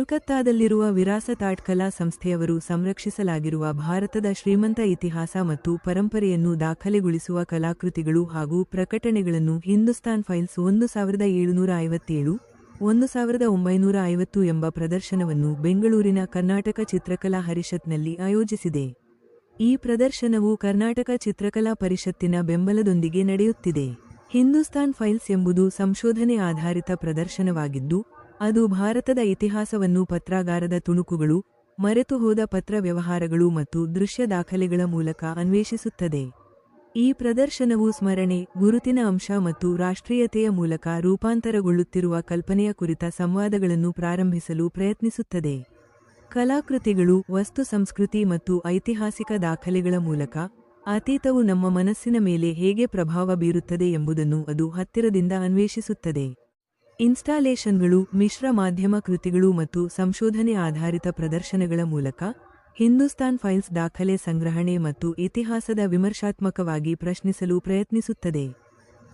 ಕೋಲ್ಕತ್ತಾದಲ್ಲಿರುವ Virasat art ಕಲಾ ಸಂಸ್ಥೆಯವರು ಸಂರಕ್ಷಿಸಲಾಗಿರುವ ಭಾರತದ ಶ್ರೀಮಂತ ಇತಿಹಾಸ ಮತ್ತು ಪರಂಪರೆಯನ್ನು ದಾಖಲೆಗೊಳಿಸುವ ಕಲಾಕೃತಿಗಳು ಹಾಗೂ ಪ್ರಕಟಣೆಗಳನ್ನು ಹಿಂದೂಸ್ತಾನ್ ಫೈಲ್ಸ್ ಒಂದು ಸಾವಿರದ ಏಳುನೂರ ಐವತ್ತೇಳು, ಒಂದು ಸಾವಿರದ ಒಂಬೈನೂರ ಐವತ್ತು ಎಂಬ ಪ್ರದರ್ಶನವನ್ನು ಬೆಂಗಳೂರಿನ ಕರ್ನಾಟಕ ಚಿತ್ರಕಲಾ ಪರಿಷತ್ನಲ್ಲಿ ಆಯೋಜಿಸಿದೆ. ಈ ಪ್ರದರ್ಶನವು ಕರ್ನಾಟಕ ಚಿತ್ರಕಲಾ ಪರಿಷತ್ತಿನ ಬೆಂಬಲದೊಂದಿಗೆ ನಡೆಯುತ್ತಿದೆ. ಹಿಂದೂಸ್ತಾನ್ ಫೈಲ್ಸ್ ಎಂಬುದು ಸಂಶೋಧನೆ ಆಧಾರಿತ ಪ್ರದರ್ಶನವಾಗಿದ್ದು ಅದು ಭಾರತದ ಇತಿಹಾಸವನ್ನು ಪತ್ರಾಗಾರದ ತುಣುಕುಗಳು ಮರೆತು ಹೋದ ಪತ್ರ ವ್ಯವಹಾರಗಳು ಮತ್ತು ದೃಶ್ಯ ದಾಖಲೆಗಳ ಮೂಲಕ ಅನ್ವೇಷಿಸುತ್ತದೆ. ಈ ಪ್ರದರ್ಶನವು ಸ್ಮರಣೆ, ಗುರುತಿನ ಅಂಶ ಮತ್ತು ರಾಷ್ಟ್ರೀಯತೆಯ ಮೂಲಕ ರೂಪಾಂತರಗೊಳ್ಳುತ್ತಿರುವ ಕಲ್ಪನೆಯ ಕುರಿತ ಸಂವಾದಗಳನ್ನು ಪ್ರಾರಂಭಿಸಲು ಪ್ರಯತ್ನಿಸುತ್ತದೆ. ಕಲಾಕೃತಿಗಳು, ವಸ್ತು ಸಂಸ್ಕೃತಿ ಮತ್ತು ಐತಿಹಾಸಿಕ ದಾಖಲೆಗಳ ಮೂಲಕ ಅತೀತವು ನಮ್ಮ ಮನಸ್ಸಿನ ಮೇಲೆ ಹೇಗೆ ಪ್ರಭಾವ ಬೀರುತ್ತದೆ ಎಂಬುದನ್ನು ಅದು ಹತ್ತಿರದಿಂದ ಅನ್ವೇಷಿಸುತ್ತದೆ. ಇನ್ಸ್ಟಾಲೇಷನ್ಗಳು, ಮಿಶ್ರ ಮಾಧ್ಯಮ ಕೃತಿಗಳು ಮತ್ತು ಸಂಶೋಧನೆ ಆಧಾರಿತ ಪ್ರದರ್ಶನಗಳ ಮೂಲಕ ಹಿಂದೂಸ್ತಾನ್ ಫೈಲ್ಸ್ ದಾಖಲೆ ಸಂಗ್ರಹಣೆ ಮತ್ತು ಇತಿಹಾಸದ ವಿಮರ್ಶಾತ್ಮಕವಾಗಿ ಪ್ರಶ್ನಿಸಲು ಪ್ರಯತ್ನಿಸುತ್ತದೆ.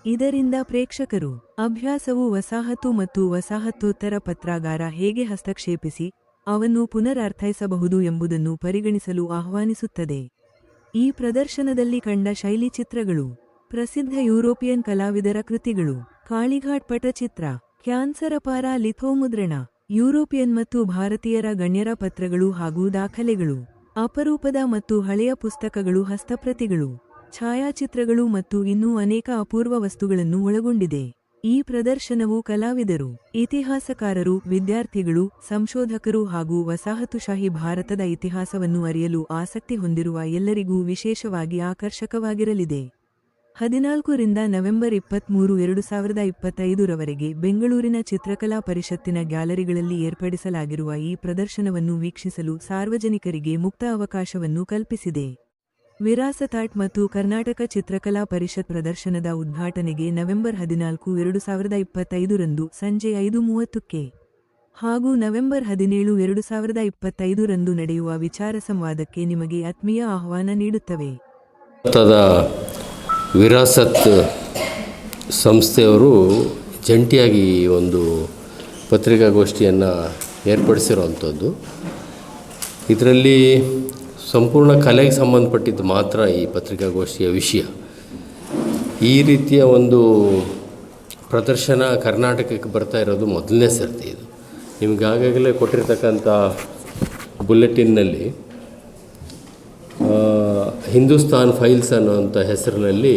ಇದರಿಂದ ಪ್ರೇಕ್ಷಕರು ಅಭ್ಯಾಸವು ವಸಾಹತು ಮತ್ತು ವಸಾಹತೋತ್ತರ ಪತ್ರಾಗಾರ ಹೇಗೆ ಹಸ್ತಕ್ಷೇಪಿಸಿ ಅವನ್ನು ಪುನರರ್ಥೈಸಬಹುದು ಎಂಬುದನ್ನು ಪರಿಗಣಿಸಲು ಆಹ್ವಾನಿಸುತ್ತದೆ. ಈ ಪ್ರದರ್ಶನದಲ್ಲಿ ಕಂಡ ಶೈಲಿ ಚಿತ್ರಗಳು, ಪ್ರಸಿದ್ಧ ಯುರೋಪಿಯನ್ ಕಲಾವಿದರ ಕೃತಿಗಳು, ಕಾಳಿಘಾಟ್ ಪಟಚಿತ್ರ ಕ್ಯಾನ್ಸರಪಾರ ಲಿಥೋಮುದ್ರಣ, ಯುರೋಪಿಯನ್ ಮತ್ತು ಭಾರತೀಯರ ಗಣ್ಯರ ಪತ್ರಗಳು ಹಾಗೂ ದಾಖಲೆಗಳು, ಅಪರೂಪದ ಮತ್ತು ಹಳೆಯ ಪುಸ್ತಕಗಳು, ಹಸ್ತಪ್ರತಿಗಳು, ಛಾಯಾಚಿತ್ರಗಳು ಮತ್ತು ಇನ್ನೂ ಅನೇಕ ಅಪೂರ್ವ ವಸ್ತುಗಳನ್ನು ಒಳಗೊಂಡಿದೆ. ಈ ಪ್ರದರ್ಶನವು ಕಲಾವಿದರು, ಇತಿಹಾಸಕಾರರು, ವಿದ್ಯಾರ್ಥಿಗಳು, ಸಂಶೋಧಕರು ಹಾಗೂ ವಸಾಹತುಶಾಹಿ ಭಾರತದ ಇತಿಹಾಸವನ್ನು ಅರಿಯಲು ಆಸಕ್ತಿ ಹೊಂದಿರುವ ಎಲ್ಲರಿಗೂ ವಿಶೇಷವಾಗಿ ಆಕರ್ಷಕವಾಗಿರಲಿದೆ. ಹದಿನಾಲ್ಕರಿಂದ ನವೆಂಬರ್ ಇಪ್ಪತ್ಮೂರು ಎರಡು ಸಾವಿರದ ಇಪ್ಪತ್ತೈದರವರೆಗೆ ಬೆಂಗಳೂರಿನ ಚಿತ್ರಕಲಾ ಪರಿಷತ್ತಿನ ಗ್ಯಾಲರಿಗಳಲ್ಲಿ ಏರ್ಪಡಿಸಲಾಗಿರುವ ಈ ಪ್ರದರ್ಶನವನ್ನು ವೀಕ್ಷಿಸಲು ಸಾರ್ವಜನಿಕರಿಗೆ ಮುಕ್ತ ಅವಕಾಶವನ್ನು ಕಲ್ಪಿಸಿದೆ. ವಿರಾಸತಾಟ್ ಮತ್ತು ಕರ್ನಾಟಕ ಚಿತ್ರಕಲಾ ಪರಿಷತ್ ಪ್ರದರ್ಶನದ ಉದ್ಘಾಟನೆಗೆ ನವೆಂಬರ್ ಹದಿನಾಲ್ಕು ಎರಡು ಸಾವಿರದ ಇಪ್ಪತ್ತೈದರಂದು ಸಂಜೆ ಐದು ಮೂವತ್ತಕ್ಕೆ. ಹಾಗೂ ನವೆಂಬರ್ ಹದಿನೇಳು ಎರಡು ಸಾವಿರದ ಇಪ್ಪತ್ತೈದರಂದು ನಡೆಯುವ ವಿಚಾರ ಸಂವಾದಕ್ಕೆ ನಿಮಗೆ ಆತ್ಮೀಯ ಆಹ್ವಾನ ನೀಡುತ್ತವೆ. ವಿರಾಸತ್ ಸಂಸ್ಥೆಯವರು ಜಂಟಿಯಾಗಿ ಒಂದು ಪತ್ರಿಕಾಗೋಷ್ಠಿಯನ್ನು ಏರ್ಪಡಿಸಿರುವಂಥದ್ದು. ಇದರಲ್ಲಿ ಸಂಪೂರ್ಣ ಕಲೆಗೆ ಸಂಬಂಧಪಟ್ಟಿದ್ದು ಮಾತ್ರ ಈ ಪತ್ರಿಕಾಗೋಷ್ಠಿಯ ವಿಷಯ. ಈ ರೀತಿಯ ಒಂದು ಪ್ರದರ್ಶನ ಕರ್ನಾಟಕಕ್ಕೆ ಬರ್ತಾ ಇರೋದು ಮೊದಲನೇ ಸರ್ತಿ ಇದು. ನಿಮಗಾಗಲೇ ಕೊಟ್ಟಿರ್ತಕ್ಕಂಥ ಬುಲೆಟಿನ್ನಲ್ಲಿ ಹಿಂದೂಸ್ತಾನ್ ಫೈಲ್ಸ್ ಅನ್ನುವಂಥ ಹೆಸರಿನಲ್ಲಿ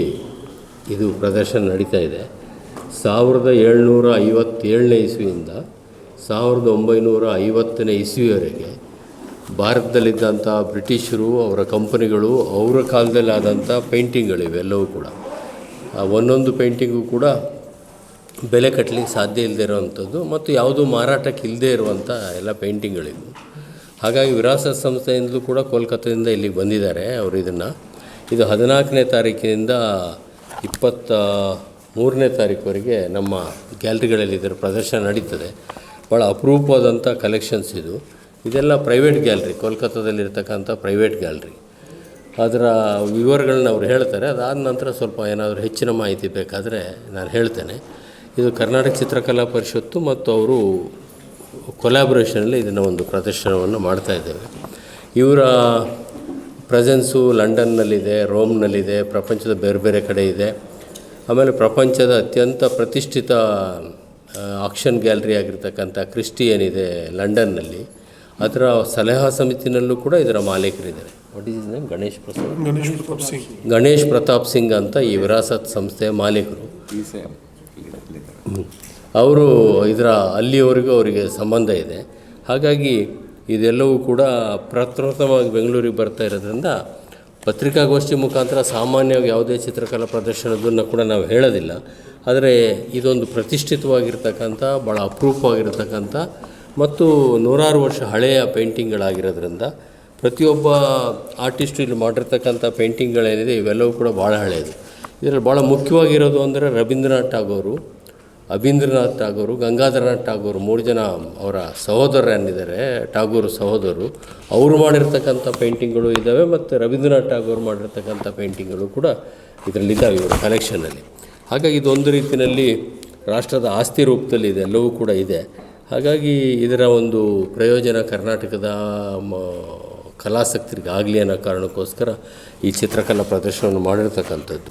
ಇದು ಪ್ರದರ್ಶನ ನಡೀತಾ ಇದೆ. ಸಾವಿರದ ಏಳ್ನೂರ ಐವತ್ತೇಳನೇ ಇಸ್ವಿಯಿಂದ ಸಾವಿರದ ಒಂಬೈನೂರ ಐವತ್ತನೇ ಇಸ್ವಿಯವರೆಗೆ ಭಾರತದಲ್ಲಿದ್ದಂಥ ಬ್ರಿಟಿಷರು, ಅವರ ಕಂಪನಿಗಳು, ಅವರ ಕಾಲದಲ್ಲಿ ಆದಂಥ ಪೇಂಟಿಂಗ್ಗಳು ಎಲ್ಲವೂ ಕೂಡ. ಆ ಒಂದೊಂದು ಪೇಂಟಿಂಗು ಕೂಡ ಬೆಲೆ ಕಟ್ಟಲಿಕ್ಕೆ ಸಾಧ್ಯ ಇಲ್ಲದೆ ಇರುವಂಥದ್ದು ಮತ್ತು ಯಾವುದೂ ಮಾರಾಟಕ್ಕೆ ಇಲ್ಲದೆ ಇರುವಂಥ ಎಲ್ಲ ಪೇಂಟಿಂಗ್ಗಳಿವು. ಹಾಗಾಗಿ ವಿರಾಸತ್ ಸಂಸ್ಥೆಯಿಂದಲೂ ಕೂಡ ಕೋಲ್ಕತ್ತಾದಿಂದ ಇಲ್ಲಿಗೆ ಬಂದಿದ್ದಾರೆ ಅವರು ಇದನ್ನು. ಇದು ಹದಿನಾಲ್ಕನೇ ತಾರೀಕಿನಿಂದ ಇಪ್ಪತ್ತ ಮೂರನೇ ತಾರೀಕುವರೆಗೆ ನಮ್ಮ ಗ್ಯಾಲರಿಗಳಲ್ಲಿ ಇದರ ಪ್ರದರ್ಶನ ನಡೀತದೆ. ಭಾಳ ಅಪರೂಪವಾದಂಥ ಕಲೆಕ್ಷನ್ಸ್ ಇದು. ಇದೆಲ್ಲ ಪ್ರೈವೇಟ್ ಗ್ಯಾಲ್ರಿ ಕೋಲ್ಕತ್ತಾದಲ್ಲಿರ್ತಕ್ಕಂಥ ಪ್ರೈವೇಟ್ ಗ್ಯಾಲ್ರಿ ಅದರ ವಿವರಗಳನ್ನ ಅವ್ರು ಹೇಳ್ತಾರೆ. ಅದಾದ ನಂತರ ಸ್ವಲ್ಪ ಏನಾದರೂ ಹೆಚ್ಚಿನ ಮಾಹಿತಿ ಬೇಕಾದರೆ ನಾನು ಹೇಳ್ತೇನೆ. ಇದು ಕರ್ನಾಟಕ ಚಿತ್ರಕಲಾ ಪರಿಷತ್ತು ಮತ್ತು ಅವರು ಕೊಲ್ಯಾಬ್ರೇಷನಲ್ಲಿ ಇದನ್ನು ಒಂದು ಪ್ರದರ್ಶನವನ್ನು ಮಾಡ್ತಾ ಇದ್ದೇವೆ. ಇವರ ಪ್ರೆಸೆನ್ಸು ಲಂಡನ್ನಲ್ಲಿದೆ ರೋಮ್ನಲ್ಲಿದೆ ಪ್ರಪಂಚದ ಬೇರೆ ಬೇರೆ ಕಡೆ ಇದೆ. ಆಮೇಲೆ ಪ್ರಪಂಚದ ಅತ್ಯಂತ ಪ್ರತಿಷ್ಠಿತ ಆಕ್ಷನ್ ಗ್ಯಾಲರಿ ಆಗಿರ್ತಕ್ಕಂಥ ಕ್ರಿಸ್ಟಿ ಏನಿದೆ ಲಂಡನ್ನಲ್ಲಿ. ಅದರ ಸಲಹಾ ಸಮಿತಿನಲ್ಲೂ ಕೂಡ ಇದರ ಮಾಲೀಕರಿದ್ದಾರೆ. What is name Ganesh Prasad? Ganesh Pratap Singh. Ganesh Pratap Singh ಅಂತ ಈ ವಿರಾಸತ್ ಸಂಸ್ಥೆಯ ಮಾಲೀಕರು. ಅವರು ಇದರ ಅಲ್ಲಿಯವರೆಗೂ ಅವರಿಗೆ ಸಂಬಂಧ ಇದೆ. ಹಾಗಾಗಿ ಇದೆಲ್ಲವೂ ಕೂಡ ಪ್ರಪ್ರಥಮವಾಗಿ ಬೆಂಗಳೂರಿಗೆ ಬರ್ತಾ ಇರೋದ್ರಿಂದ ಪತ್ರಿಕಾಗೋಷ್ಠಿ ಮುಖಾಂತರ ಸಾಮಾನ್ಯವಾಗಿ ಯಾವುದೇ ಚಿತ್ರಕಲಾ ಪ್ರದರ್ಶನದನ್ನು ಕೂಡ ನಾವು ಹೇಳೋದಿಲ್ಲ. ಆದರೆ ಇದೊಂದು ಪ್ರತಿಷ್ಠಿತವಾಗಿರ್ತಕ್ಕಂಥ ಭಾಳ ಅಪರೂಪವಾಗಿರ್ತಕ್ಕಂಥ ಮತ್ತು ನೂರಾರು ವರ್ಷ ಹಳೆಯ ಪೇಂಟಿಂಗ್ಗಳಾಗಿರೋದ್ರಿಂದ ಪ್ರತಿಯೊಬ್ಬ ಆರ್ಟಿಸ್ಟು ಇಲ್ಲಿ ಮಾಡಿರ್ತಕ್ಕಂಥ ಪೇಂಟಿಂಗ್ಗಳೇನಿದೆ ಇವೆಲ್ಲವೂ ಕೂಡ ಭಾಳ ಹಳೆಯದು. ಇದರಲ್ಲಿ ಭಾಳ ಮುಖ್ಯವಾಗಿರೋದು ಅಂದರೆ ರವೀಂದ್ರನಾಥ್ ಟಾಗೋರು ಅಬೀಂದ್ರನಾಥ್ ಟಾಗೋರು ಗಂಗಾಧರನಾಥ್ ಠಾಗೋರ್ ಮೂರು ಜನ ಅವರ ಸಹೋದರರನ್ನಿದ್ದಾರೆ ಟಾಗೋರ್ ಸಹೋದರರು. ಅವರು ಮಾಡಿರ್ತಕ್ಕಂಥ ಪೇಂಟಿಂಗ್ಗಳು ಇದ್ದಾವೆ ಮತ್ತು ರವೀಂದ್ರನಾಥ್ ಟಾಗೋರ್ ಮಾಡಿರ್ತಕ್ಕಂಥ ಪೇಂಟಿಂಗ್ಗಳು ಕೂಡ ಇದರಲ್ಲಿದ್ದಾವೆ ಇವರ ಕಲೆಕ್ಷನಲ್ಲಿ ಹಾಗಾಗಿ ಇದೊಂದು ರೀತಿಯಲ್ಲಿ ರಾಷ್ಟ್ರದ ಆಸ್ತಿ ರೂಪದಲ್ಲಿ ಇದೆ, ಎಲ್ಲವೂ ಕೂಡ ಇದೆ. ಹಾಗಾಗಿ ಇದರ ಒಂದು ಪ್ರಯೋಜನ ಕರ್ನಾಟಕದ ಮ ಕಲಾಸಕ್ತರಿಗೆ ಆಗಲಿ ಅನ್ನೋ ಕಾರಣಕ್ಕೋಸ್ಕರ ಈ ಚಿತ್ರಕಲಾ ಪ್ರದರ್ಶನವನ್ನು ಮಾಡಿರ್ತಕ್ಕಂಥದ್ದು.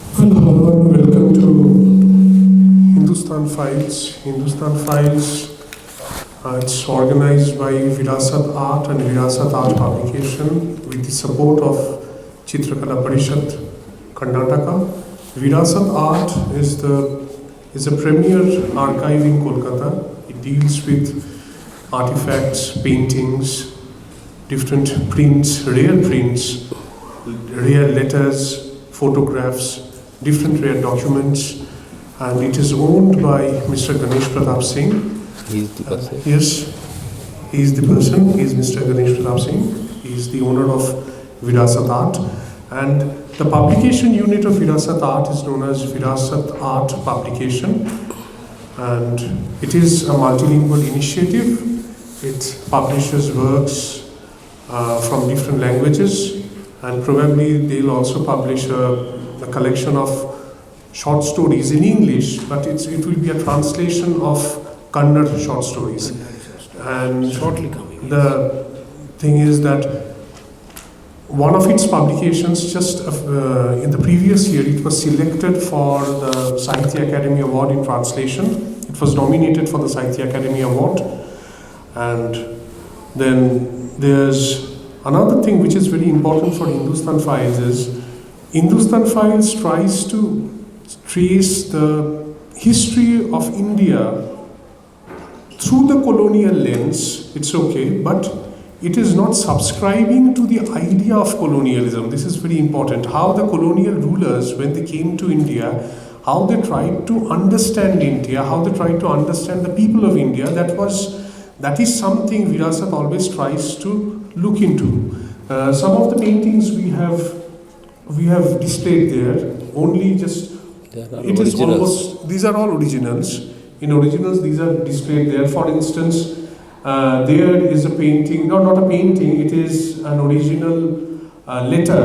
Hindustan Files. Hindustan Files, uh, it's organized by Virasat Art and Virasat Art Publication with the support of Chitrakala Parishad, Karnataka. Virasat Art is the is a premier archive in Kolkata. It deals with artifacts, paintings, different prints, rare prints, rare letters, photographs, different rare documents, and it is owned by Mr. Ganesh Pratap Singh. He's the person. Uh, yes, he is the person, he is Mr. Ganesh Pratap Singh. He is the owner of Virasat Art. And the publication unit of Virasat Art is known as Virasat Art Publication. And it is a multilingual initiative. It publishes works uh, from different languages, and probably they'll also publish uh, a, a collection of short stories in English, but it's, it will be a translation of Kannada short stories. And shortly coming. The thing is that one of its publications, just uh, in the previous year, it was selected for the Sahitya Academy Award in Translation. It was nominated for the Sahitya Academy Award. And then there's another thing which is very important for Hindustan Files is Hindustan Files tries to trace the history of India through the colonial lens. It's okay, but it is not subscribing to the idea of colonialism. This is very important. How the colonial rulers, when they came to India, how they tried to understand India, how they tried to understand the people of India, that was that is something Virasat always tries to look into. Uh, some of the paintings we have we have displayed there only just They are all it is almost these are all originals. In originals these are displayed there. For instance uh, there is a painting no not a painting it is an original uh, letter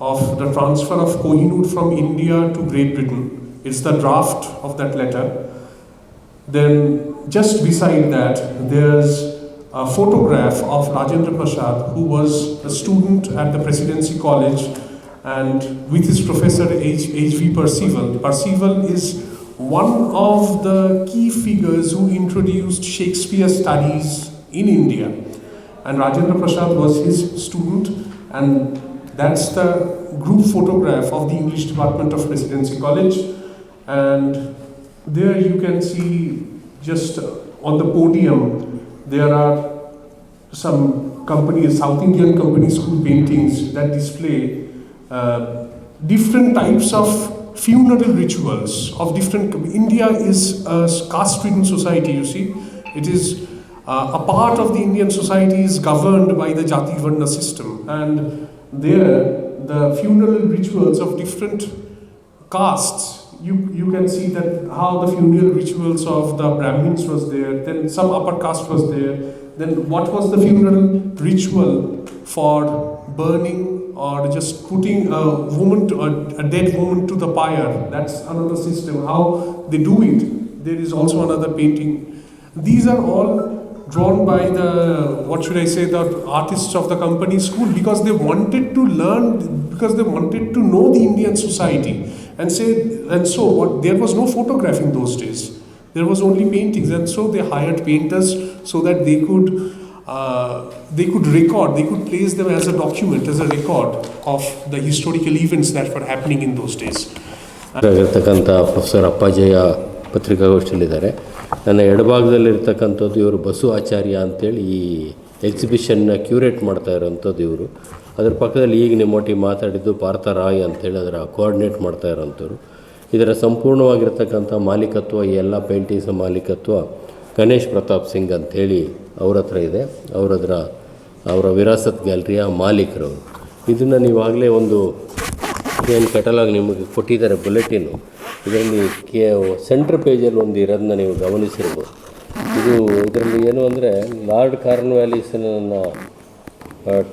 of the transfer of Kohinoor from India to Great Britain. It's the draft of that letter. Then just beside that, there's a photograph of Rajendra Prasad, who was a student at the Presidency College, and with his professor H. H.V. Percival. Percival is one of the key figures who introduced Shakespeare studies in India. And Rajendra Prasad was his student, and that's the group photograph of the English Department of Presidency College. And there you can see just on the podium there are some companies, South Indian company school paintings that display different types of funeral rituals of different. India is a caste-ridden society. You see, it is uh, a part of the Indian society is governed by the Jati Varna system, and there the funeral rituals of different castes you, you can see that how the funeral rituals of the Brahmins was there, then some upper caste was there, then what was the funeral ritual for burning or just putting a woman to, a, a dead woman to the pyre. That's another system. How they do it. There is also another painting. These are all drawn by the what should I say the artists of the company school because they wanted to learn because they wanted to know the Indian society and say and so what there was no photographing those days there was only paintings and so they hired painters so that they could uh, they could record they could place them as a document as a record of the historical events that were happening in those days. ಆಗಿರ್ತಕ್ಕಂಥ professor Appajayya ಪತ್ರಿಕಾಗೋಷ್ಠಿಯಲ್ಲಿದ್ದಾರೆ. ನನ್ನ ಎಡಭಾಗದಲ್ಲಿರ್ತಕ್ಕಂಥದ್ದು ಇವರು ಬಸು ಆಚಾರ್ಯ ಅಂತೇಳಿ ಈ ಎಕ್ಸಿಬಿಷನ್ನ curate ಮಾಡ್ತಾ ಇರೋಂಥದ್ದು ಇವರು. ಅದರ ಪಕ್ಕದಲ್ಲಿ ಈಗ ನಿಮ್ಮೊಟ್ಟಿಗೆ ಮಾತಾಡಿದ್ದು ಭಾರತ ರಾಯ್ ಅಂತೇಳಿ ಅದರ ಕೋಆರ್ಡಿನೇಟ್ ಮಾಡ್ತಾ ಇರೋಂಥವ್ರು ಇದರ ಸಂಪೂರ್ಣವಾಗಿರ್ತಕ್ಕಂಥ ಮಾಲೀಕತ್ವ ಈ ಎಲ್ಲ ಪೇಂಟಿಂಗ್ಸ್ ಮಾಲೀಕತ್ವ ಗಣೇಶ್ ಪ್ರತಾಪ್ ಸಿಂಗ್ ಅಂಥೇಳಿ ಅವ್ರ ಹತ್ರ ಇದೆ. ಅವರದ್ರ ಅವರ ವಿರಾಸತ್ ಗ್ಯಾಲರಿಯ ಮಾಲೀಕರು. ಇದನ್ನು ನೀವಾಗಲೇ ಒಂದು ಏನು ಕೆಟಲಾಗ್ ನಿಮಗೆ ಕೊಟ್ಟಿದ್ದಾರೆ ಬುಲೆಟಿನ್ನು. ಇದರಲ್ಲಿ ಕೆ ಸೆಂಟ್ರ್ ಪೇಜಲ್ಲಿ ಒಂದು ಇರೋದನ್ನ ನೀವು ಗಮನಿಸಿರ್ಬೋದು. ಇದು ಇದರಲ್ಲಿ ಏನು ಅಂದರೆ ಲಾರ್ಡ್ ಕಾರ್ನ್ವ್ಯಾಲಿಸನನ್ನು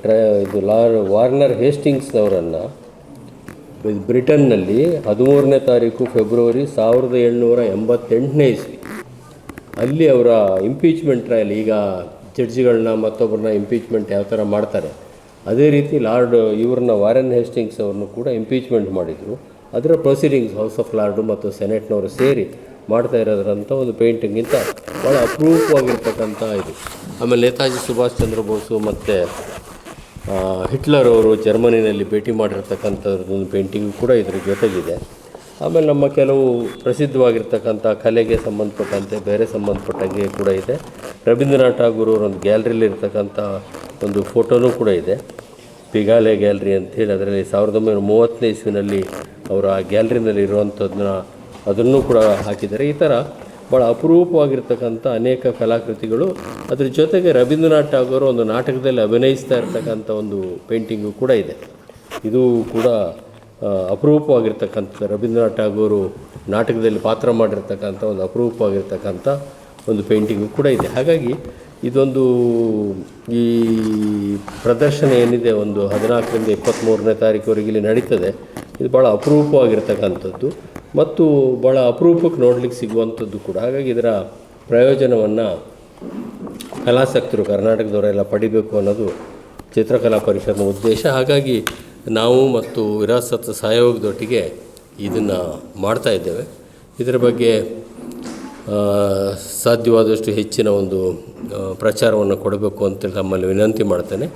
ಟ್ರೈ, ಇದು ಲಾರ್ ವಾರ್ನರ್ ಹೇಸ್ಟಿಂಗ್ಸ್ನವರನ್ನು ಬ್ರಿಟನ್ನಲ್ಲಿ ಹದಿಮೂರನೇ ತಾರೀಕು ಫೆಬ್ರವರಿ ಸಾವಿರದ ಏಳ್ನೂರ ಎಂಬತ್ತೆಂಟನೇ ಅಲ್ಲಿ ಅವರ ಇಂಪೀಚ್ಮೆಂಟ್ ಟ್ರಯಲ್ ಈಗ ಜಡ್ಜ್ಗಳನ್ನ ಮತ್ತೊಬ್ಬರನ್ನ ಇಂಪೀಚ್ಮೆಂಟ್ ಯಾವ ಥರ ಮಾಡ್ತಾರೆ, ಅದೇ ರೀತಿ ಲಾರ್ಡ್ ಇವ್ರನ್ನ ವಾರೆನ್ ಹೇಸ್ಟಿಂಗ್ಸ್ ಅವ್ರನ್ನು ಕೂಡ ಇಂಪೀಚ್ಮೆಂಟ್ ಮಾಡಿದರು. ಅದರ ಪ್ರೊಸೀಡಿಂಗ್ಸ್ ಹೌಸ್ ಆಫ್ ಲಾರ್ಡು ಮತ್ತು ಸೆನೆಟ್ನವರು ಸೇರಿ ಮಾಡ್ತಾ ಇರೋದ್ರಂಥ ಒಂದು ಪೇಂಟಿಂಗಿಂತ ಭಾಳ ಅಪರೂಪವಾಗಿರ್ತಕ್ಕಂಥ ಇದು. ಆಮೇಲೆ ನೇತಾಜಿ ಸುಭಾಷ್ ಚಂದ್ರ ಬೋಸು ಮತ್ತು ಹಿಟ್ಲರ್ ಅವರು ಜರ್ಮನಿನಲ್ಲಿ ಭೇಟಿ ಮಾಡಿರ್ತಕ್ಕಂಥದ್ದು ಪೇಂಟಿಂಗ್ ಕೂಡ ಇದ್ರ ಜೊತೆಗಿದೆ. ಆಮೇಲೆ ನಮ್ಮ ಕೆಲವು ಪ್ರಸಿದ್ಧವಾಗಿರ್ತಕ್ಕಂಥ ಕಲೆಗೆ ಸಂಬಂಧಪಟ್ಟಂತೆ, ಬೇರೆ ಸಂಬಂಧಪಟ್ಟಂಗೆ ಕೂಡ ಇದೆ. ರವೀಂದ್ರನಾಥ್ ಠಾಗೂರ್ ಅವರೊಂದು ಗ್ಯಾಲರಿಲಿ ಇರ್ತಕ್ಕಂಥ ಒಂದು ಫೋಟೋನೂ ಕೂಡ ಇದೆ. ಪಿಗಾಲೆ ಗ್ಯಾಲರಿ ಅಂತೇಳಿ ಅದರಲ್ಲಿ ಸಾವಿರದ ಒಂಬೈನೂರ ಮೂವತ್ತನೇ ಇಸ್ವಿನಲ್ಲಿ ಅವರ ಆ ಗ್ಯಾಲರಿನಲ್ಲಿ ಇರುವಂಥದ್ದನ್ನ ಅದನ್ನು ಕೂಡ ಹಾಕಿದ್ದಾರೆ. ಈ ಥರ ಭಾಳ ಅಪರೂಪವಾಗಿರ್ತಕ್ಕಂಥ ಅನೇಕ ಕಲಾಕೃತಿಗಳು. ಅದ್ರ ಜೊತೆಗೆ ರವೀಂದ್ರನಾಥ್ ಠಾಗೂರ್ ಒಂದು ನಾಟಕದಲ್ಲಿ ಅಭಿನಯಿಸ್ತಾ ಇರ್ತಕ್ಕಂಥ ಒಂದು ಪೇಂಟಿಂಗು ಕೂಡ ಇದೆ. ಇದು ಕೂಡ ಅಪರೂಪವಾಗಿರ್ತಕ್ಕಂಥ ರವೀಂದ್ರನಾಥ್ ಟ್ಯಾಗೋರು ನಾಟಕದಲ್ಲಿ ಪಾತ್ರ ಮಾಡಿರ್ತಕ್ಕಂಥ ಒಂದು ಅಪರೂಪವಾಗಿರ್ತಕ್ಕಂಥ ಒಂದು ಪೇಂಟಿಂಗು ಕೂಡ ಇದೆ. ಹಾಗಾಗಿ ಇದೊಂದು ಈ ಪ್ರದರ್ಶನ ಏನಿದೆ ಒಂದು ಹದಿನಾಲ್ಕರಿಂದ ಇಪ್ಪತ್ತ್ಮೂರನೇ ತಾರೀಕುವರೆಗೆ ಇಲ್ಲಿ ನಡೀತದೆ. ಇದು ಭಾಳ ಅಪರೂಪವಾಗಿರ್ತಕ್ಕಂಥದ್ದು ಮತ್ತು ಭಾಳ ಅಪರೂಪಕ್ಕೆ ನೋಡಲಿಕ್ಕೆ ಸಿಗುವಂಥದ್ದು ಕೂಡ. ಹಾಗಾಗಿ ಇದರ ಪ್ರಯೋಜನವನ್ನು ಕಲಾಸಕ್ತರು ಕರ್ನಾಟಕದವರೆಲ್ಲ ಪಡಿಬೇಕು ಅನ್ನೋದು ಚಿತ್ರಕಲಾ ಪರಿಷತ್ನ ಉದ್ದೇಶ. ಹಾಗಾಗಿ ನಾವು ಮತ್ತು ವಿರಾಸತ್ ಸಹಯೋಗದೊಟ್ಟಿಗೆ ಇದನ್ನು ಮಾಡ್ತಾ ಇದ್ದೇವೆ. ಇದರ ಬಗ್ಗೆ ಸಾಧ್ಯವಾದಷ್ಟು ಹೆಚ್ಚಿನ ಒಂದು ಪ್ರಚಾರವನ್ನು ಕೊಡಬೇಕು ಅಂತೇಳಿ ತಮ್ಮಲ್ಲಿ ವಿನಂತಿ ಮಾಡ್ತೇನೆ.